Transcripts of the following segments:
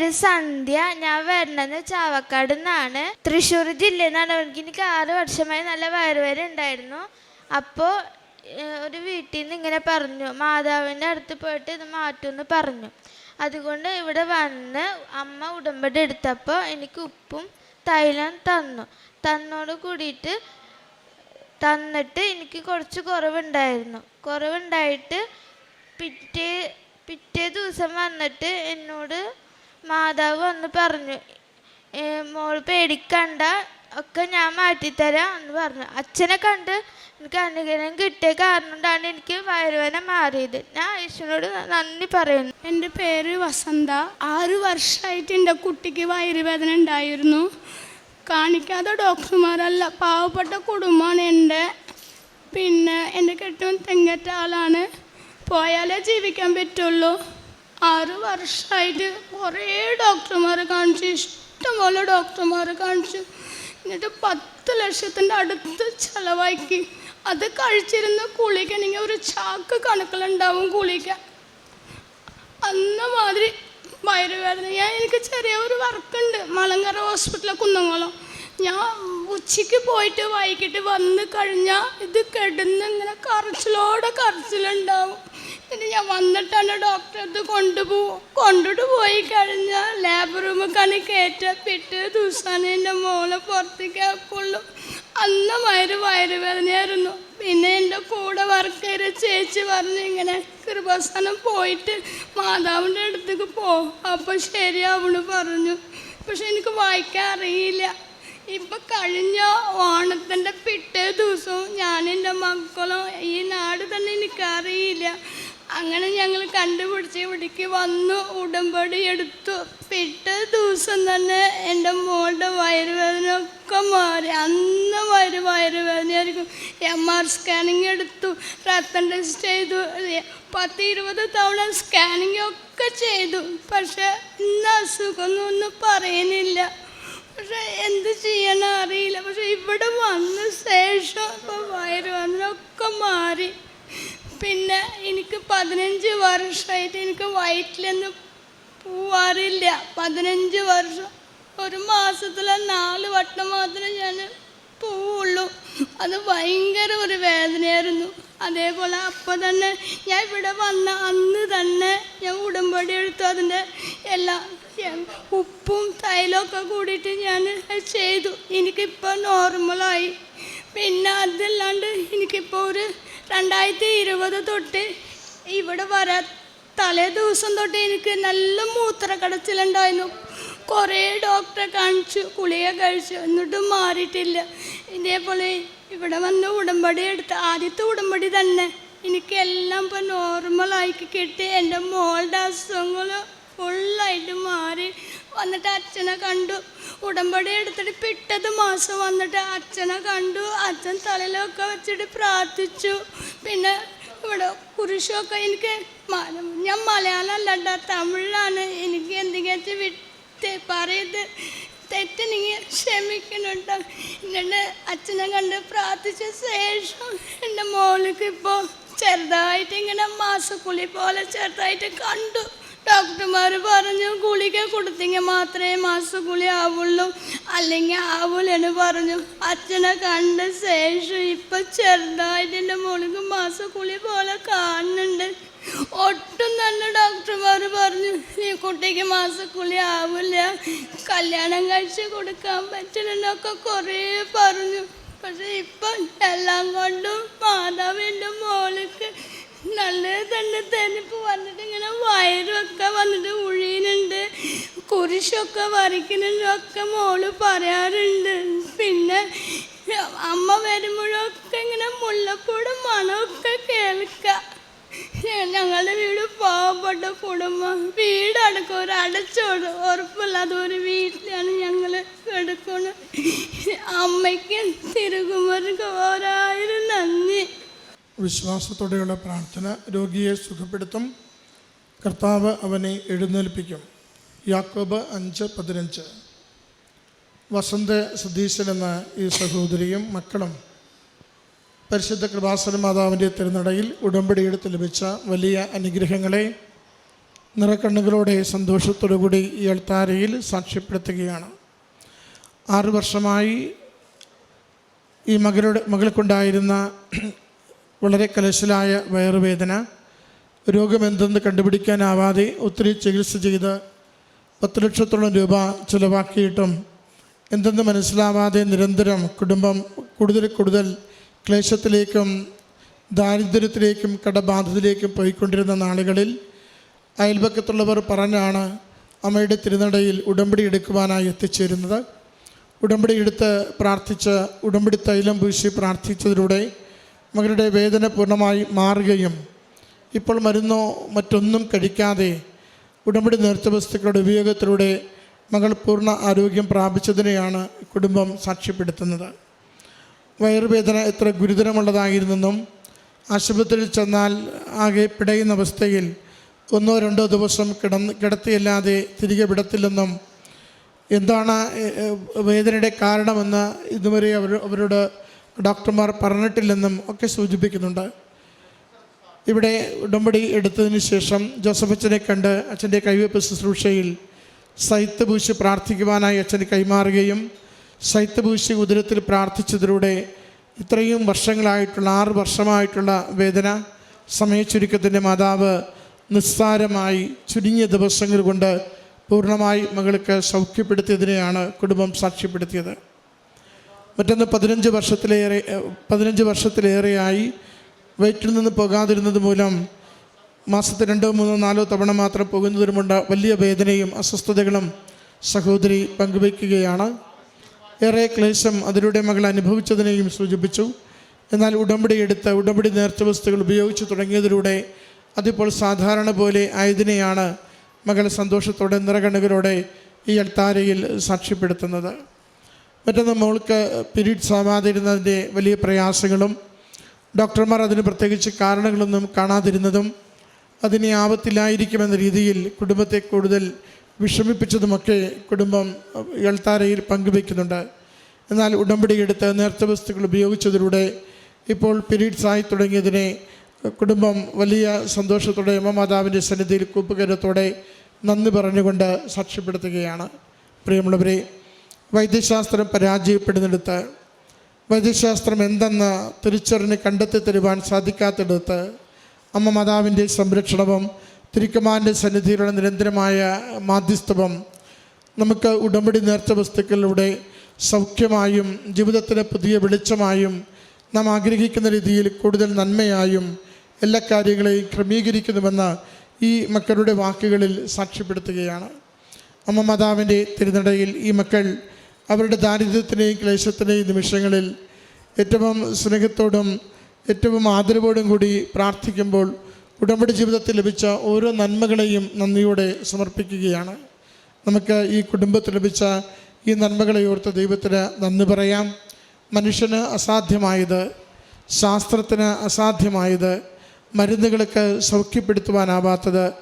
പേര് സന്ധ്യ ഞാൻ വരണെന്ന് ചാവക്കാട് നിന്നാണ്. തൃശ്ശൂർ ജില്ലയിൽ നിന്നാണ് എനിക്ക് ആറ് വർഷമായി നല്ല വയറുവേദന ഉണ്ടായിരുന്നു. അപ്പോൾ ഒരു വീട്ടിൽ നിന്ന് ഇങ്ങനെ പറഞ്ഞു മാതാവിന്റെ അടുത്ത് പോയിട്ട് ഇത് മാറ്റുമെന്ന് പറഞ്ഞു. അതുകൊണ്ട് ഇവിടെ വന്ന് അമ്മ ഉടമ്പടി എടുത്തപ്പോൾ എനിക്ക് ഉപ്പും തൈലം തന്നു. തന്നോട് കൂടിയിട്ട് തന്നിട്ട് എനിക്ക് കുറച്ച് കുറവുണ്ടായിരുന്നു. കുറവുണ്ടായിട്ട് പിറ്റേ പിറ്റേ ദിവസം വന്നിട്ട് എന്നോട് മാതാവ് വന്ന് പറഞ്ഞു "ഏ, മോൾ പേടിക്കണ്ട ഒക്കെ ഞാൻ മാറ്റിത്തരാം എന്ന് പറഞ്ഞു. അച്ഛനെ കണ്ട് എനിക്ക് അനുഗ്രഹം കിട്ടിയ കാരണം കൊണ്ടാണ് എനിക്ക് വയറുവേന മാറിയത്. ഞാൻ ഈശ്വരനോട് നന്ദി പറയുന്നു. എന്റെ പേര് വസന്ത. ആറ് വർഷമായിട്ട് എന്റെ കുട്ടിക്ക് വയറുവേദന ഉണ്ടായിരുന്നു. കാണിക്കാത്ത ഡോക്ടർമാരല്ല പാവപ്പെട്ട കുടുംബമാണ് എന്റെ. പിന്നെ എന്റെ കെട്ടും തെങ്ങറ്റ ആളാണ്. പോയാലേ ജീവിക്കാൻ പറ്റുള്ളൂ. ആറ് വർഷമായിട്ട് കുറേ ഡോക്ടർമാരെ കാണിച്ചു ഇഷ്ടംപോലെ ഡോക്ടർമാരെ കാണിച്ചു. എന്നിട്ട് പത്ത് ലക്ഷത്തിന്റെ അടുത്ത് ചിലവാക്കി. അത് കഴിച്ചിരുന്ന കുളിക്കണമെങ്കിൽ ഒരു ചാക്ക് കണക്കിലുണ്ടാവും കുളിക്കാൻ അന്ന മാതിരി വയറുവേദന. ഞാൻ എനിക്ക് ചെറിയ ഒരു വർക്കുണ്ട് മലങ്കര ഹോസ്പിറ്റലിലെ കുന്നംകുളം. ഞാൻ ഉച്ചയ്ക്ക് പോയിട്ട് വൈകിട്ട് വന്ന് കഴിഞ്ഞാൽ ഇത് കിടന്ന് ഇങ്ങനെ കറച്ചിലോടെ കറച്ചിലുണ്ടാവും പിന്നെ ഞാൻ വന്നിട്ടാണ് ഡോക്ടറെ അടുത്ത് കൊണ്ടുപോകും കൊണ്ടിട്ട് പോയി കഴിഞ്ഞാൽ ലാബ് റൂമിൽ കയറ്റ പിറ്റേ ദിവസമാണ് എന്റെ മോളെ പുറത്തേക്ക് അന്ന് വയറ് വയറുവേദനയായിരുന്നു പിന്നെ എന്റെ കൂടെ വർക്ക് ചെയ്ത ചേച്ചി പറഞ്ഞു ഇങ്ങനെ കൃപാസനം പോയിട്ട് മാതാവിന്റെ അടുത്തേക്ക് പോ. അപ്പോൾ ശരിയാവണു പറഞ്ഞു. പക്ഷെ എനിക്ക് വായിക്കാൻ അറിയില്ല. ഇപ്പൊ കഴിഞ്ഞ ഓണത്തിന്റെ പിറ്റേ ദിവസവും ഞാൻ എന്റെ മക്കളും ഈ നാട് തന്നെ എനിക്കറിയില്ല. അങ്ങനെ ഞങ്ങൾ കണ്ടുപിടിച്ച് ഇവിടേക്ക് വന്നു ഉടമ്പടി എടുത്തു. പിറ്റേ ദിവസം തന്നെ എന്റെ മോളുടെ വയറുവേദന ഒക്കെ മാറി. അന്ന് വയറ് വയറുവേദനയായിരിക്കും. എം ആർ സ്കാനിങ് എടുത്തു രക്തം ടെസ്റ്റ് ചെയ്തു. പത്ത് ഇരുപത് തവണ സ്കാനിങ് ഒക്കെ ചെയ്തു. പക്ഷെ ഇന്ന് അസുഖമൊന്നും ഒന്നും പറയുന്നില്ല. പക്ഷെ എന്ത് ചെയ്യണം അറിയില്ല. പക്ഷെ ഇവിടെ വന്ന ശേഷം ഇപ്പോൾ വയറുവേദന ഒക്കെ മാറി. പിന്നെ എനിക്ക് പതിനഞ്ച് വർഷമായിട്ട് എനിക്ക് വയറ്റിലൊന്നും പോവാറില്ല. പതിനഞ്ച് വർഷം ഒരു മാസത്തിലെ നാല് വട്ടം മാത്രമേ ഞാൻ പോവുള്ളൂ. അത് ഭയങ്കര ഒരു വേദനയായിരുന്നു. അതേപോലെ അപ്പോൾ തന്നെ ഞാൻ ഇവിടെ വന്ന അന്ന് തന്നെ ഞാൻ ഉടമ്പടി എടുത്തു. അതിന്റെ എല്ലാം ഉപ്പും തൈലമൊക്കെ കൂടിയിട്ട് ഞാൻ ചെയ്തു. എനിക്കിപ്പോൾ നോർമലായി പിന്നെ അതല്ലാണ്ട് എനിക്കിപ്പോൾ ഒരു രണ്ടായിരത്തി ഇരുപത് തൊട്ട് ഇവിടെ വരാ തലേ ദിവസം തൊട്ട് എനിക്ക് നല്ല മൂത്രക്കടച്ചിലുണ്ടായിരുന്നു. കുറേ ഡോക്ടറെ കാണിച്ചു ഗുളിക കഴിച്ചു എന്നിട്ടും മാറിയിട്ടില്ല. ഇതേപോലെ ഇവിടെ വന്ന് ഉടമ്പടി എടുത്ത് ആദ്യത്തെ ഉടമ്പടി തന്നെ എനിക്ക് എല്ലാം ഇപ്പോൾ നോർമലായി കിട്ടി. എന്റെ മോളുടെ അസുഖങ്ങൾ ഫുള്ളായിട്ട് മാറി. വന്നിട്ട് അച്ഛനെ കണ്ടു. ഉടമ്പടി എടുത്തിട്ട് പിറ്റത് മാസം വന്നിട്ട് അച്ഛനെ കണ്ടു. അച്ഛൻ തലയിലൊക്കെ വെച്ചിട്ട് പ്രാർത്ഥിച്ചു. പിന്നെ ഇവിടെ കുരിശൊക്കെ എനിക്ക് ഞാൻ മലയാളം അല്ലണ്ട തമിഴിലാണ്. എനിക്ക് എന്തെങ്കിലും വിട്ട് പറയത് തെറ്റെനിക്ക് ക്ഷമിക്കുന്നുണ്ട് എന്നിട്ട് അച്ഛനെ കണ്ട് പ്രാർത്ഥിച്ച ശേഷം എന്റെ മോൾക്ക് ഇപ്പോൾ ചെറുതായിട്ട് ഇങ്ങനെ മാസക്കുളി പോലെ ചെറുതായിട്ട് കണ്ടു. ഡോക്ടർമാർ പറഞ്ഞു ഗുളിക കൊടുത്തെങ്കിൽ മാത്രമേ മാസക്കുളി ആവുള്ളൂ. അല്ലെങ്കിൽ ആവൂലെന്ന് പറഞ്ഞു അച്ഛനെ കണ്ട ശേഷം ഇപ്പം ചെറുതായിട്ട് എന്റെ മോൾക്ക് ഗുളി പോലെ കാണുന്നുണ്ട്. ഒട്ടും തന്നെ ഡോക്ടർമാർ പറഞ്ഞു ഈ കുട്ടിക്ക് മാസക്കുളി ആവില്ല. കല്യാണം കഴിച്ച് കൊടുക്കാൻ പറ്റില്ലെന്നൊക്കെ കുറേ പറഞ്ഞു. പക്ഷെ ഇപ്പം എല്ലാം കൊണ്ടും മാതാവിന്റെ മോൾക്ക് നല്ലത് തന്നെ തന്നിപ്പ് വന്നിട്ട് ഇങ്ങനെ വയറൊക്കെ വന്നിട്ട് ഉഴിയുന്നുണ്ട് കുരിശൊക്കെ വരയ്ക്കുന്നുണ്ട് ഒക്കെ മോൾ പറയാറുണ്ട്. പിന്നെ അമ്മ വരുമ്പോഴൊക്കെ ഇങ്ങനെ മുല്ലപ്പൂടെ മണമൊക്കെ കേൾക്ക. ഞങ്ങളുടെ വീട് പാവപ്പെട്ട കുടുംബം. വീടടക്കം ഒരു അടച്ചോട് ഉറപ്പില്ലാത്ത ഒരു വീട്ടിലാണ് ഞങ്ങൾ കിടക്കുന്നത്. അമ്മയ്ക്കും തിരുകുമർക്ക് ഓരായിരം നന്ദി. വിശ്വാസത്തോടെയുള്ള പ്രാർത്ഥന രോഗിയെ സുഖപ്പെടുത്തും. കർത്താവ് അവനെ എഴുന്നേൽപ്പിക്കും. യാക്കോബ് അഞ്ച് പതിനഞ്ച്. വസന്ത സതീശൻ എന്ന ഈ സഹോദരിയും മക്കളും പരിശുദ്ധ കൃപാസന മാതാവിന്റെ തിരുനടയിൽ ഉടമ്പടിയെടുത്ത് ലഭിച്ച വലിയ അനുഗ്രഹങ്ങളെ നിറക്കണ്ണുകളോടെ സന്തോഷത്തോടു കൂടി ഈ അൾത്താരയിൽ സാക്ഷ്യപ്പെടുത്തുകയാണ്. ആറ് വർഷമായി ഈ മകളുടെ മകൾക്കുണ്ടായിരുന്ന വളരെ കലശലായ വയറുവേദന രോഗമെന്തെന്ന് കണ്ടുപിടിക്കാനാവാതെ ഒത്തിരി ചികിത്സ ചെയ്ത് പത്ത് ലക്ഷത്തോളം രൂപ ചിലവാക്കിയിട്ടും എന്തെന്ന് മനസ്സിലാവാതെ നിരന്തരം കുടുംബം കൂടുതൽ കൂടുതൽ ക്ലേശത്തിലേക്കും ദാരിദ്ര്യത്തിലേക്കും കടബാധിതയിലേക്കും പോയിക്കൊണ്ടിരുന്ന നാളുകളിൽ അയൽപക്കത്തുള്ളവർ പറഞ്ഞാണ് അമ്മയുടെ തിരുനടയിൽ ഉടമ്പടി എടുക്കുവാനായി എത്തിച്ചേരുന്നത്. ഉടമ്പടി എടുത്ത് പ്രാർത്ഥിച്ച് ഉടമ്പടി തൈലം പൂശി പ്രാർത്ഥിച്ചതിലൂടെ മകളുടെ വേദന പൂർണമായി മാറുകയും ഇപ്പോൾ മരുന്നോ മറ്റൊന്നും കഴിക്കാതെ ഉടമ്പടി നേർച്ച വസ്തുക്കളുടെ ഉപയോഗത്തിലൂടെ മകൾ പൂർണ ആരോഗ്യം പ്രാപിച്ചതിനെയാണ് കുടുംബം സാക്ഷ്യപ്പെടുത്തുന്നത്. വയറുവേദന എത്ര ഗുരുതരമുള്ളതായിരുന്നെന്നും ആശുപത്രിയിൽ ചെന്നാൽ ആകെ പിടയുന്ന അവസ്ഥയിൽ ഒന്നോ രണ്ടോ ദിവസം കിടന്ന് കിടത്തിയല്ലാതെ തിരികെ വിടത്തില്ലെന്നും എന്താണ് വേദനയുടെ കാരണമെന്ന് ഇതുവരെ അവർ അവരോട് ഡോക്ടർമാർ പറഞ്ഞിട്ടില്ലെന്നും ഒക്കെ സൂചിപ്പിക്കുന്നുണ്ട്. ഇവിടെ ഉടമ്പടി എടുത്തതിന് ശേഷം ജോസഫ് അച്ഛനെ കണ്ട് അച്ഛന്റെ കൈവയ്പ് ശുശ്രൂഷയിൽ സൈത്ത് പൂശി പ്രാർത്ഥിക്കുവാനായി അച്ഛൻ കൈമാറുകയും സൈത്ത് പൂശി ഉദരത്തിൽ പ്രാർത്ഥിച്ചതിലൂടെ ഇത്രയും വർഷങ്ങളായിട്ടുള്ള ആറ് വർഷമായിട്ടുള്ള വേദന സമയച്ചുരുക്കത്തിന്റെ മാതാവ് നിസ്സാരമായി ചുരുങ്ങിയ ദിവസങ്ങൾ കൊണ്ട് പൂർണമായി മകൾക്ക് സൗഖ്യപ്പെടുത്തിയതിനെയാണ് കുടുംബം സാക്ഷ്യപ്പെടുത്തിയത്. മറ്റൊന്ന് പതിനഞ്ച് വർഷത്തിലേറെ പതിനഞ്ച് വർഷത്തിലേറെയായി വയറ്റിൽ നിന്ന് പോകാതിരുന്നത് മൂലം മാസത്തിൽ രണ്ടോ മൂന്നോ നാലോ തവണ മാത്രം പോകുന്നതിനുമുണ്ട് വലിയ വേദനയും അസ്വസ്ഥതകളും സഹോദരി പങ്കുവയ്ക്കുകയാണ്. ഏറെ ക്ലേശം അതിലൂടെ മകൾ അനുഭവിച്ചതിനെയും സൂചിപ്പിച്ചു. എന്നാൽ ഉടമ്പടി എടുത്ത് ഉടമ്പടി നേർച്ച വസ്തുക്കൾ ഉപയോഗിച്ച് തുടങ്ങിയതിലൂടെ അതിപ്പോൾ സാധാരണ പോലെ ആയതിനെയാണ് മകൾ സന്തോഷത്തോടെ നിറകണ്ണുകളോടെ ഈ അൽത്താരയിൽ സാക്ഷ്യപ്പെടുത്തുന്നത്. മറ്റൊന്ന് മോൾക്ക് പീരീഡ്സ് ആവാതിരുന്നതിന്റെ വലിയ പ്രയാസങ്ങളും ഡോക്ടർമാർ അതിന് പ്രത്യേകിച്ച് കാരണങ്ങളൊന്നും കാണാതിരുന്നതും അതിനെ ആപത്തിലായിരിക്കുമെന്ന രീതിയിൽ കുടുംബത്തെ കൂടുതൽ വിഷമിപ്പിച്ചതുമൊക്കെ കുടുംബം എൾത്താരയിൽ പങ്കുവയ്ക്കുന്നുണ്ട്. എന്നാൽ ഉടമ്പടി എടുത്ത് നേർത്ത വസ്തുക്കൾ ഉപയോഗിച്ചതിലൂടെ ഇപ്പോൾ പീരീഡ്സ് ആയി തുടങ്ങിയതിനെ കുടുംബം വലിയ സന്തോഷത്തോടെ അമ്മമാതാവിന്റെ സന്നിധിയിൽ കൂപ്പുകരത്തോടെ നന്ദി പറഞ്ഞുകൊണ്ട് സാക്ഷ്യപ്പെടുത്തുകയാണ്. പ്രിയമുള്ളവരെ വൈദ്യശാസ്ത്രം പരാജയപ്പെടുന്നിടത്ത് വൈദ്യശാസ്ത്രം എന്തെന്ന് തിരിച്ചറിഞ്ഞ് കണ്ടെത്തി തരുവാൻ സാധിക്കാത്തിടത്ത് അമ്മ മാതാവിന്റെ സംരക്ഷണവും തിരുക്കമാന്റെ സന്നിധിയിലുള്ള നിരന്തരമായ മാധ്യസ്ഥവും നമുക്ക് ഉടമ്പടി നേർച്ച വസ്തുക്കളിലൂടെ സൗഖ്യമായും ജീവിതത്തിലെ പുതിയ വെളിച്ചമായും നാം ആഗ്രഹിക്കുന്ന രീതിയിൽ കൂടുതൽ നന്മയായും എല്ലാ കാര്യങ്ങളെയും ക്രമീകരിക്കുന്നുവെന്ന് ഈ മക്കളുടെ വാക്കുകളിൽ സാക്ഷ്യപ്പെടുത്തുകയാണ്. അമ്മ മാതാവിന്റെ തിരുനടയിൽ ഈ മക്കൾ അവരുടെ ദാരിദ്ര്യത്തിനെയും ക്ലേശത്തിനെയും നിമിഷങ്ങളിൽ ഏറ്റവും സ്നേഹത്തോടും ഏറ്റവും ആദരവോടും കൂടി പ്രാർത്ഥിക്കുമ്പോൾ ഉടമ്പടി ജീവിതത്തിൽ ലഭിച്ച ഓരോ നന്മകളെയും നന്ദിയോടെ സമർപ്പിക്കുകയാണ്. നമുക്ക് ഈ കുടുംബത്തിൽ ലഭിച്ച ഈ നന്മകളെ ഓർത്ത് ദൈവത്തിന് നന്ദി പറയാം. മനുഷ്യന് അസാധ്യമായത് ശാസ്ത്രത്തിന് അസാധ്യമായത് മരുന്നുകൾക്ക് സൗഖ്യപ്പെടുത്തുവാനാവാത്തത്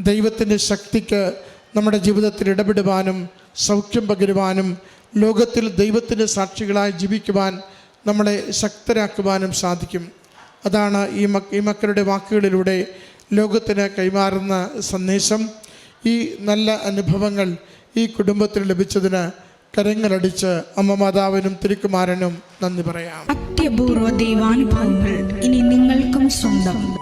ദൈവത്തിന്റെ ശക്തിക്ക് നമ്മുടെ ജീവിതത്തിൽ ഇടപെടുവാനും സൗഖ്യം പകരുവാനും ലോകത്തിൽ ദൈവത്തിന്റെ സാക്ഷികളായി ജീവിക്കുവാൻ നമ്മളെ ശക്തരാക്കുവാനും സാധിക്കും. അതാണ് ഈ മക് ഈ മക്കളുടെ വാക്കുകളിലൂടെ ലോകത്തിന് കൈമാറുന്ന സന്ദേശം. ഈ നല്ല അനുഭവങ്ങൾ ഈ കുടുംബത്തിൽ ലഭിച്ചതിന് കരങ്ങളടിച്ച് അമ്മ മാതാവിനും തിരുക്കുമാരനും നന്ദി പറയാം. അത്യപൂർവ ദൈവാനുഭവങ്ങൾ ഇനി നിങ്ങൾക്കും സ്വന്തം.